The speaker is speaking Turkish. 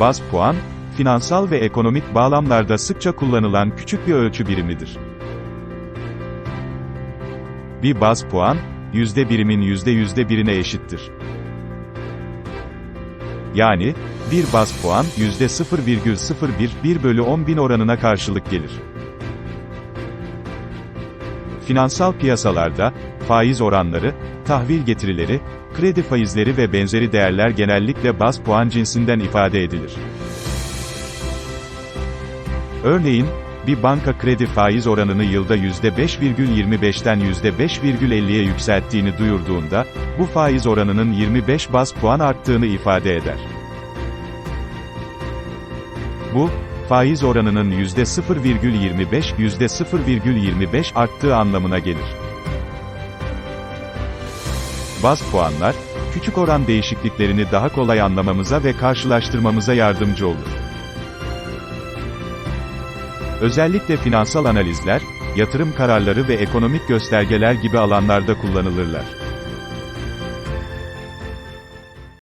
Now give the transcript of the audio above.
Baz puan, finansal ve ekonomik bağlamlarda sıkça kullanılan küçük bir ölçü birimidir. Bir baz puan, yüzde birimin yüzde yüzde birine eşittir. Yani, bir baz puan, yüzde 0,01, 1 bölü 10 bin oranına karşılık gelir. Finansal piyasalarda, faiz oranları, tahvil getirileri, kredi faizleri ve benzeri değerler genellikle baz puan cinsinden ifade edilir. Örneğin, bir banka kredi faiz oranını yılda %5,25'ten %5,50'ye yükselttiğini duyurduğunda, bu faiz oranının 25 baz puan arttığını ifade eder. Bu, faiz oranının %0,25, %0,25 arttığı anlamına gelir. Baz puanlar, küçük oran değişikliklerini daha kolay anlamamıza ve karşılaştırmamıza yardımcı olur. Özellikle finansal analizler, yatırım kararları ve ekonomik göstergeler gibi alanlarda kullanılırlar.